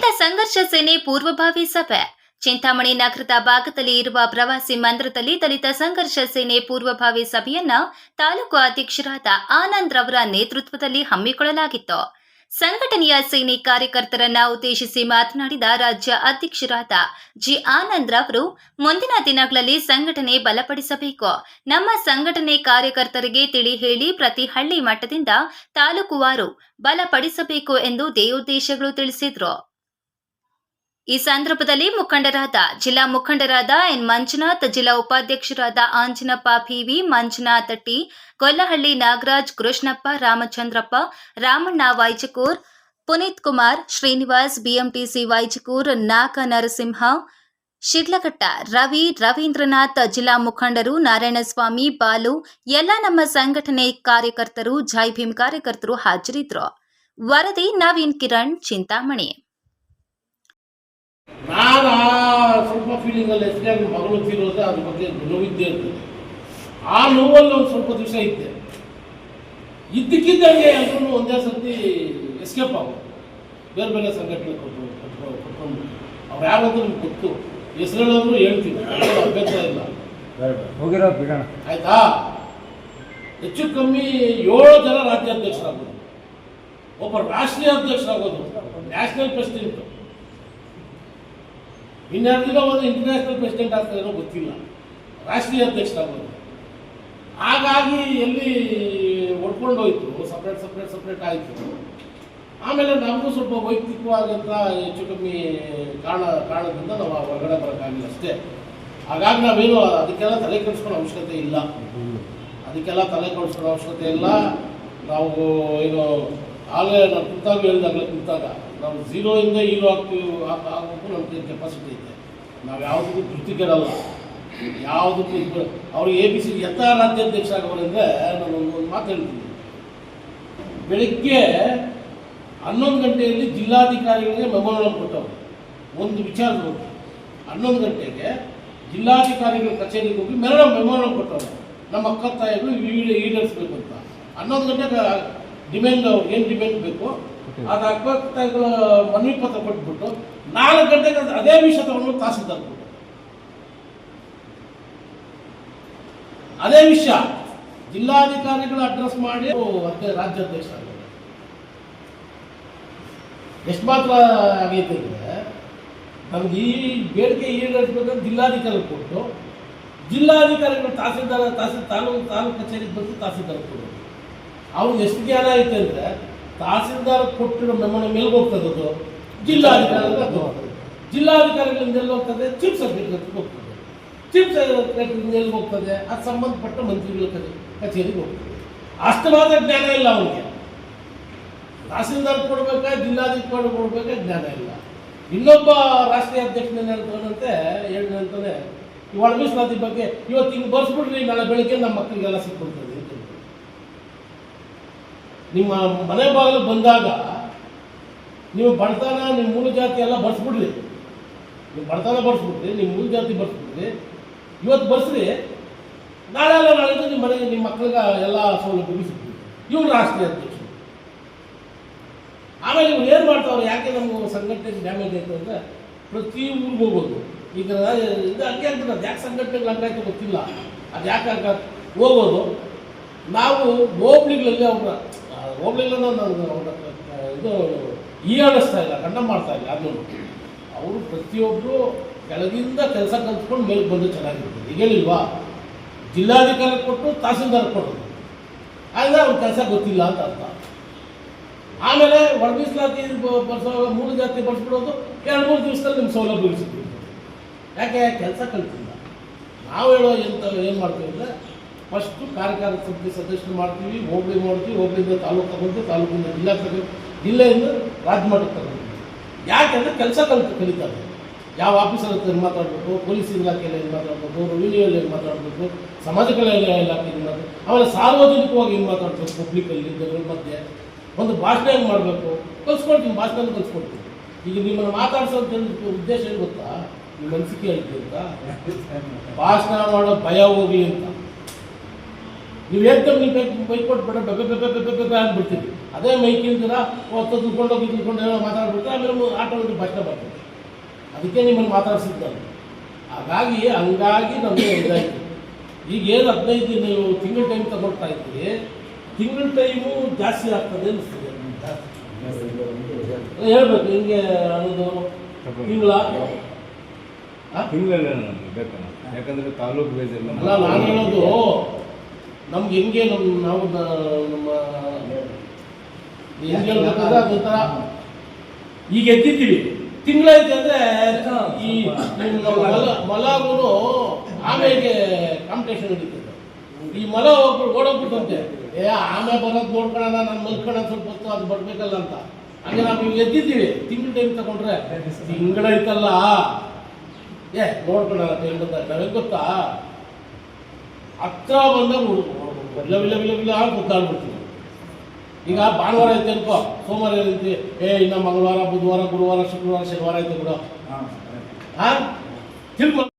ದಲಿತ ಸಂಘರ್ಷ ಸೇನೆ ಪೂರ್ವಭಾವಿ ಸಭೆ. ಚಿಂತಾಮಣಿ ನಗರದ ಭಾಗದಲ್ಲಿ ಇರುವ ಪ್ರವಾಸಿ ಮಂದಿರದಲ್ಲಿ ದಲಿತ ಸಂಘರ್ಷ ಸೇನೆ ಪೂರ್ವಭಾವಿ ಸಭೆಯನ್ನ ತಾಲೂಕು ಅಧ್ಯಕ್ಷರಾದ ಆನಂದ್ ರವರ ನೇತೃತ್ವದಲ್ಲಿ ಹಮ್ಮಿಕೊಳ್ಳಲಾಗಿತ್ತು. ಸಂಘಟನೆಯ ಸೇನೆ ಕಾರ್ಯಕರ್ತರನ್ನ ಉದ್ದೇಶಿಸಿ ಮಾತನಾಡಿದ ರಾಜ್ಯ ಅಧ್ಯಕ್ಷರಾದ ಜಿ ಆನಂದ್ ರವರು, ಮುಂದಿನ ದಿನಗಳಲ್ಲಿ ಸಂಘಟನೆ ಬಲಪಡಿಸಬೇಕು. ನಮ್ಮ ಸಂಘಟನೆ ಕಾರ್ಯಕರ್ತರಿಗೆ ತಿಳಿ ಹೇಳಿ ಪ್ರತಿ ಹಳ್ಳಿ ಮಟ್ಟದಿಂದ ತಾಲೂಕುವಾರು ಬಲಪಡಿಸಬೇಕು ಎಂದು ದೇವೋದ್ದೇಶಗಳು ತಿಳಿಸಿದ್ರು. ಈ ಸಂದರ್ಭದಲ್ಲಿ ಮುಖಂಡರಾದ ಜಿಲ್ಲಾ ಮುಖಂಡರಾದ ಎನ್ ಮಂಜುನಾಥ್, ಜಿಲ್ಲಾ ಉಪಾಧ್ಯಕ್ಷರಾದ Anjanappa, PV Manjunatha, T Kollahalli Nagaraj, Krishnappa, Ramachandrappa, Ramanna Vaijakur, Puneeth Kumar, Srinivas, BMTC Vaijakur ನಾಕ ನರಸಿಂಹ, ಶಿಡ್ಲಘಟ್ಟ, ರವಿ, ರವೀಂದ್ರನಾಥ್, ಜಿಲ್ಲಾ ಮುಖಂಡರು, ನಾರಾಯಣಸ್ವಾಮಿ, ಬಾಲು, ಎಲ್ಲ ನಮ್ಮ ಸಂಘಟನೆ ಕಾರ್ಯಕರ್ತರು, ಜೈ ಭೀಮ್ ಕಾರ್ಯಕರ್ತರು ಹಾಜರಿದ್ರು. ವರದಿ ನವೀನ್ ಕಿರಣ್, ಚಿಂತಾಮಣಿ. ನಾನು ಆ ಸ್ವಲ್ಪ ಫೀಲಿಂಗಲ್ಲಿ ಎಸ್ಕೆ ಮಗಳು ತೀರೋದ್ರೆ ಅದ್ರ ಬಗ್ಗೆ ನೋವಿದ್ದೇ ಇರ್ತದೆ. ಆ ನೋವಲ್ಲಿ ಒಂದು ಸ್ವಲ್ಪ ದಿವಸ ಇದ್ದೆ. ಇದ್ದಕ್ಕಿದ್ದಂಗೆ ಎಲ್ಲರೂ ಒಂದೇ ಸರ್ತಿ ಎಸ್ಕೇಪ್ ಆಗೋದು. ಬೇರೆ ಬೇರೆ ಸಂಘಟನೆ ಕೊಟ್ಟು ಕೊಟ್ಕೊಂಡು. ಅವ್ರು ಯಾರಾದ್ರೂ ನಿಮ್ಗೆ ಗೊತ್ತು ಹೆಸರು ಹೇಳ್ತೀನಿ. ಹೇಳ್ತೀವಿ ಅಭ್ಯಂತರ ಇಲ್ಲ. ಹೋಗಿರೋ ಬಿಡೋಣ. ಆಯ್ತಾ? ಹೆಚ್ಚು ಕಮ್ಮಿ ಏಳು ಜನ ರಾಜ್ಯಾಧ್ಯಕ್ಷರಾಗೋದು. ಒಬ್ಬ ರಾಷ್ಟ್ರೀಯ ಅಧ್ಯಕ್ಷರಾಗೋದು. ನ್ಯಾಷನಲ್ ಪ್ರೆಸಿಡೆಂಟು ಇನ್ನೆರಡು ದಿನ ಒಂದು ಇಂಟರ್ನ್ಯಾಷನಲ್ ಪ್ರೆಸಿಡೆಂಟ್ ಆಗ್ತಾರೇನೋ ಗೊತ್ತಿಲ್ಲ. ರಾಷ್ಟ್ರೀಯ ಅಧ್ಯಕ್ಷರಾಗೋದು ಹಾಗಾಗಿ ಎಲ್ಲಿ ಒಡ್ಕೊಂಡು ಹೋಯ್ತು ಸಪ್ರೇಟ್ ಸಪ್ರೇಟ್ ಸಪ್ರೇಟ್ ಆಯಿತು. ಆಮೇಲೆ ನಮಗೂ ಸ್ವಲ್ಪ ವೈಯಕ್ತಿಕವಾದಂಥ ಹೆಚ್ಚು ಕಮ್ಮಿ ಕಾರಣ, ಕಾರಣದಿಂದ ನಾವು ಹೊರಗಡೆ ಬರೋಕ್ಕಾಗಿಲ್ಲ ಅಷ್ಟೇ. ಹಾಗಾಗಿ ನಾವೇನು ಅದಕ್ಕೆಲ್ಲ ತಲೆ ಕೆಡಿಸ್ಕೊಳ್ಳೋ ಅವಶ್ಯಕತೆ ಇಲ್ಲ. ಅದಕ್ಕೆಲ್ಲ ತಲೆ ಕೆಡಿಸ್ಕೊಳ್ಳೋ ಅವಶ್ಯಕತೆ ಇಲ್ಲ. ನಾವು ಏನು ಆಗಲೇ ನಾವು ಕುಂತಾಗ ಹೇಳಿದಾಗಲೇ ಕುಂತಾಗ ನಾವು ಝೀರೋಯಿಂದ ಹೀರೋ ಆಗ್ತೀವಿ ಆಗೋದು ನಮಗೆ ಕೆಪಾಸಿಟಿ ಇದೆ ನಾವು ಯಾವುದಕ್ಕೂ ಧೃತಿ ಕೆಡಲ್ಲ ಯಾವುದಕ್ಕೂ ಇದು ಅವ್ರಿಗೆ ಎ ಬಿ ಸಿ ಎತ್ತ ರಾಜ್ಯಾಧ್ಯಕ್ಷ ಆಗೋರಂದ್ರೆ ನಾನು ಒಂದು ಒಂದು ಮಾತು ಹೇಳ್ತೀನಿ. ಬೆಳಿಗ್ಗೆ ಹನ್ನೊಂದು ಗಂಟೆಯಲ್ಲಿ ಜಿಲ್ಲಾಧಿಕಾರಿಗಳಿಗೆ ಮೆಮೊರಂ ಕೊಟ್ಟವರು. ಒಂದು ವಿಚಾರದ ಬಗ್ಗೆ. ಹನ್ನೊಂದು ಗಂಟೆಗೆ ಜಿಲ್ಲಾಧಿಕಾರಿಗಳ ಕಚೇರಿಗೆ ಹೋಗಿ ಮೆರಳ ಮೆಮೊರಂ ಕೊಟ್ಟವರು. ನಮ್ಮ ಅಕ್ಕ ತಾಯಿಗಳು ಈಡೇ ಈಡೇರಿಸ್ಬೇಕು ಅಂತ. ಹನ್ನೊಂದು ಗಂಟೆಗೆ ಡಿಮ್ಯಾಂಡ್ ಅವ್ರಿಗೆ ಏನು ಡಿಮ್ಯಾಂಡ್ ಬೇಕು? ಅದು ಅಕ್ಕ ತಾಯಿಗಳ ಮನವಿ ಪತ್ರ ಕೊಟ್ಬಿಟ್ಟು ನಾಲ್ಕು ಗಂಟೆಗೆ ಅದೇ ವಿಷಯ ತಗೊಂಡು ತಹಸೀಲ್ದಾರ್ ಅದೇ ವಿಷಯ. ಜಿಲ್ಲಾಧಿಕಾರಿಗಳು ಅಡ್ರೆಸ್ ಮಾಡಿ ಅದೇ ರಾಜ್ಯಾಧ್ಯಕ್ಷ. ಎಷ್ಟು ಮಾತ್ರ ಆಗೈತೆ ಅಂದರೆ, ನಮ್ಗೆ ಈ ಬೇಡಿಕೆ ಈಡೇರಿಸ್ಬೇಕಂತ ಜಿಲ್ಲಾಧಿಕಾರಿ ಕೊಟ್ಟು, ಜಿಲ್ಲಾಧಿಕಾರಿಗಳು ತಹಸೀಲ್ದಾರ್, ತಹಸೀಲ್ ತಾಲೂಕು ತಾಲೂಕು ಕಚೇರಿಗೆ ಬಂದು ತಹಸೀಲ್ದಾರ್ ಕೊಡೋದು. ಅವ್ರಿಗೆ ಎಷ್ಟು ಜ್ಞಾನ ಐತೆ ಅಂದರೆ ತಹಸೀಲ್ದಾರ್ ಕೊಟ್ಟಿರೋ ಮೆಮೊನ ಮೇಲೆ ಹೋಗ್ತದೆ ಅದು ಜಿಲ್ಲಾಧಿಕಾರಿಗಳಿಗೆ ಅದು ಹೋಗ್ತದೆ. ಜಿಲ್ಲಾಧಿಕಾರಿಗಳಿಂದ ಎಲ್ಲಿ ಹೋಗ್ತದೆ ಚೀಫ್ ಸೆಕ್ರೆಟರಿ ಹೋಗ್ತದೆ. ಚೀಫ್ ಸೆಕ್ರೆಟರಿಯಿಂದ ಎಲ್ಲಿ ಹೋಗ್ತದೆ ಅದು ಸಂಬಂಧಪಟ್ಟ ಮಂತ್ರಿಗಳ ಕಡೆ ಕಚೇರಿಗೆ ಹೋಗ್ತದೆ. ಅಷ್ಟವಾದ ಜ್ಞಾನ ಇಲ್ಲ ಅವನಿಗೆ. ತಹಸೀಲ್ದಾರ್ ಕೊಡ್ಬೇಕಾ ಜಿಲ್ಲಾಧಿಕಾರಿ ಕೊಡ್ಬೇಕಾ ಜ್ಞಾನ ಇಲ್ಲ. ಇನ್ನೊಬ್ಬ ರಾಷ್ಟ್ರೀಯ ಅಧ್ಯಕ್ಷನ ಹೇಳ್ತಾನಂತೆ ಹೇಳ್ದಂತಾನೆ ಒಳ ಮೀಸಲಾತಿ ಬಗ್ಗೆ ಇವತ್ತು ಹಿಂಗೆ ಬರ್ಸ್ಬಿಡ್ರಿ ನಾಳೆ ಬೆಳಿಗ್ಗೆ ನಮ್ಮ ಮಕ್ಕಳಿಗೆಲ್ಲ ಹೇಳ್ತಾರೆ. ನಿಮ್ಮ ಮನೆ ಬಾಗಿಲು ಬಂದಾಗ ನೀವು ಬಡತನ ನಿಮ್ಮ ಮೂಲ ಜಾತಿ ಎಲ್ಲ ಬರ್ಸ್ಬಿಡ್ರಿ. ನೀವು ಬಡತನ ಬರ್ಸ್ಬಿಡ್ರಿ, ನಿಮ್ಮ ಮೂಲ ಜಾತಿ ಬರ್ಸ್ಬಿಡ್ರಿ. ಇವತ್ತು ಬರ್ಸ್ರಿ, ನಾಳೆ ಎಲ್ಲ ನಾಳೆ ನಿಮ್ಮ ಮನೆಗೆ ನಿಮ್ಮ ಮಕ್ಕಳಿಗೆ ಎಲ್ಲ ಸೌಲಭ್ಯ ಸಿಗ್ತದೆ ಇವ್ರು ರಾಷ್ಟ್ರೀಯ ಅಧ್ಯಕ್ಷರು. ಆಮೇಲೆ ಇವ್ರು ಏನು ಮಾಡ್ತಾವ್ರೆ, ಯಾಕೆ ನಮ್ಮ ಸಂಘಟನೆ ಡ್ಯಾಮೇಜ್ ಆಯ್ತು ಅಂದರೆ ಪ್ರತಿ ಊರಿಗೆ ಹೋಗೋದು ಈಗ ಇದು ಹಂಗೆ ಆಗ್ಬಿಟ್ಟದೆ ಯಾಕೆ ಸಂಘಟನೆಗಳು ಹಂಗಾಯ್ತು ಗೊತ್ತಿಲ್ಲ. ಅದು ಯಾಕೆ ಹಂಗ ಹೋಗೋದು ನಾವು ಹೋಬ್ಳಿಗಳಲ್ಲಿ ಅವ್ರನ್ನ ಹೋಬ್ಳಿಗಳನ್ನ ನಾನು ಈ ಇದು ಈಯಾಡಿಸ್ತಾ ಇಲ್ಲ ಕಂಡ ಮಾಡ್ತಾ ಇಲ್ಲ ಅದನ್ನು ಅವರು ಪ್ರತಿಯೊಬ್ಬರು ಕೆಳಗಿಂದ ಕೆಲಸ ಕಲ್ತ್ಕೊಂಡು ಮೇಲೆ ಬಂದು ಚೆನ್ನಾಗಿರ್ತದೆ ಈಗ ಹೇಳಿಲ್ವಾ? ಜಿಲ್ಲಾಧಿಕಾರಿ ಕೊಟ್ಟು ತಹಸೀಲ್ದಾರ್ ಕೊಟ್ಟರು ಆದರೆ ಅವ್ರ ಕೆಲಸ ಗೊತ್ತಿಲ್ಲ ಅಂತ ಅರ್ಥ. ಆಮೇಲೆ ಒಳ ಮೀಸಲಾತಿ ಬರ್ಸೋ ಮೂರು ಜಾತಿ ಬಳಸ್ಬಿಡೋದು ಎರಡು ಮೂರು ದಿವಸದಲ್ಲಿ ನಿಮ್ಮ ಸೌಲಭ್ಯ ಸಿಗ್ತದೆ ಯಾಕೆ? ಕೆಲಸ ಕಲ್ತಿಲ್ಲ. ನಾವು ಹೇಳೋ ಎಂತ ಏನು ಮಾಡ್ತೀವಿ ಅಂದರೆ ಫಸ್ಟು ಕಾರ್ಯಕಾರಿ ಸಮಿತಿ ಸದಸ್ಯರು ಮಾಡ್ತೀವಿ, ಹೋಬಳಿ ಮಾಡ್ತೀವಿ, ಹೋಬಳಿಯಿಂದ ತಾಲೂಕು ತಗೊಂಡು ತಾಲೂಕಿಂದ ಜಿಲ್ಲಾ ತಗೊಂಡು ಜಿಲ್ಲೆಯಿಂದ ರಾಜ್ಯ ಮಟ್ಟಕ್ಕೆ ತಗೊಂಡಿದ್ದೀವಿ ಯಾಕೆಂದರೆ ಕೆಲಸ ಕಲಿತು ಕಲಿತಾರೆ. ಯಾವ ಆಫೀಸರ್ ಹತ್ರ ಮಾತಾಡಬೇಕು, ಪೊಲೀಸ್ ಇಲಾಖೆಯಲ್ಲಿ ಏನು ಮಾತಾಡಬೇಕು ರೆವಿನ್ಯೂಲ್ಲಿ ಏನು ಮಾತಾಡಬೇಕು ಸಮಾಜ ಕಲ್ಯಾಣ ಇಲಾಖೆ ಹೆಂಗೆ ಮಾತಾಡಬೇಕು, ಆಮೇಲೆ ಸಾರ್ವಜನಿಕವಾಗಿ ಏನು ಮಾತಾಡಬೇಕು ಪಬ್ಲಿಕಲ್ಲಿ ಜನರ ಮಧ್ಯೆ. ಒಂದು ಭಾಷಣ ಹೆಂಗೆ ಮಾಡಬೇಕು? ಕಲಿಸ್ಕೊಡ್ತೀನಿ ಭಾಷಣ ಕಲಿಸ್ಕೊಡ್ತೀವಿ ಈಗ ನಿಮ್ಮನ್ನು ಮಾತಾಡ್ಸೋ ಉದ್ದೇಶ ಏನು ಗೊತ್ತಾ? ನಿಮ್ಮ ಅನಿಸಿಕೆ ಐತೆ ಅಂತ? ಭಾಷಣ ಮಾಡೋ ಭಯ ಹೋಗಿ ಅಂತ. ನೀವು ಏಕ್ದಮ್ ನೀವು ಬೈಕ್ ಬೈಕ್ ಬೇಡ ಬೆಬ್ಬೆ ಬೆಕ್ಕ ಬೆಬ್ಬೆ ಬೆಕ್ಕ ಅಂದ್ಬಿಡ್ತೀವಿ ಅದೇ ಮೈಕಿಂದಿರ ಹೊತ್ತು ತಿಳ್ಕೊಂಡೋಗಿ ತಿಳ್ಕೊಂಡು ಏನೋ ಮಾತಾಡ್ಬಿಟ್ಟು ಆಮೇಲೆ ಆಟೋಮೆಟಿಕ್ ಭಾಷಣ ಬರ್ತದೆ. ಅದಕ್ಕೆ ನಿಮ್ಮನ್ನು ಮಾತಾಡಿಸಿದ್ದಾರೆ ನಾನು ಹಾಗಾಗಿ ಹಂಗಾಗಿ ನಮಗೆ ಇದಾಯಿತು. ಈಗ ಏನು ಹದಿನೈದು ದಿನ ನೀವು ತಿಂಗಳ ಟೈಮ್ ತಗೊಳ್ತಾ ಇದ್ದೀರಿ ತಿಂಗಳ ಟೈಮು ಜಾಸ್ತಿ ಆಗ್ತದೆ ಅನಿಸ್ತದೆ ಹೇಳ್ಬೇಕು ಹಿಂಗೆ ಅನ್ನೋದು ತಿಂಗಳ? ತಿಂಗಳಲ್ಲೇ ನಮ್ಗೆ ಬೇಕಲ್ಲ ಯಾಕಂದ್ರೆ ತಾಲೂಕು ಬೇಸ್ ಎಲ್ಲ ಅಲ್ಲ ನಾನು ಹೇಳೋದು ನಮ್ಗೆ ಹೆಂಗೆ ನಮ್ಮ ನಾವು ನಮ್ಮ ಹೆಂಗೆ ಅದೊಂಥರ ಈಗ ಎದ್ದಿದ್ದೀವಿ ತಿಂಗಳೈತೆ ಅಂದ್ರೆ ಈ ಮಲ ಮಲಗೂ ಆಮೆಗೆ ಕಾಂಪಿಟೇಷನ್ ನಡೀತದೆ. ಈ ಮಲ ಹೋಗ್ಬಿಟ್ಟು ಓಡೋಗ್ಬಿಟ್ಟಂತೆ ಏ ಆಮೆ ಬರೋದು ನೋಡ್ಕೊಳ್ಳೋಣ ನಾನು ಮಲ್ಕೊಳ್ಳೋಣ ಸ್ವಲ್ಪ ಹೊತ್ತು ಅದು ಬರ್ಬೇಕಲ್ಲ ಅಂತ. ಹಂಗೆ ನಾವು ಈಗ ಎದ್ದಿದ್ದೀವಿ. ತಿಂಗಳ ಟೈಮ್ ತಗೊಂಡ್ರೆ. ತಿಂಗಳೈತಲ್ಲ ಏ ನೋಡ್ಕೊಳ್ಳೋಣ ಟೈಮ್ ಬಂದಾಗ ನಾವೇನು ಗೊತ್ತಾ? ಹತ್ರ ಬಂದಾಗ ವಿಲ್ಲ ವಿಲ್ಲ ವಿಲ್ಲ ವಿಲ್ಲ ಅಂತ ಗೊತ್ತಾಗ್ಬಿಡ್ತೀವಿ ಈಗ ಭಾನುವಾರ ಐತೆ ಅನ್ಕೋ ಸೋಮವಾರ ಏನೈತಿ ಏ ಇನ್ನು ಮಂಗಳವಾರ ಬುಧವಾರ ಗುರುವಾರ ಶುಕ್ರವಾರ ಶನಿವಾರ ಐತೆ ಬಿಡು ಹಾಂ ತಿರ್ಗಿ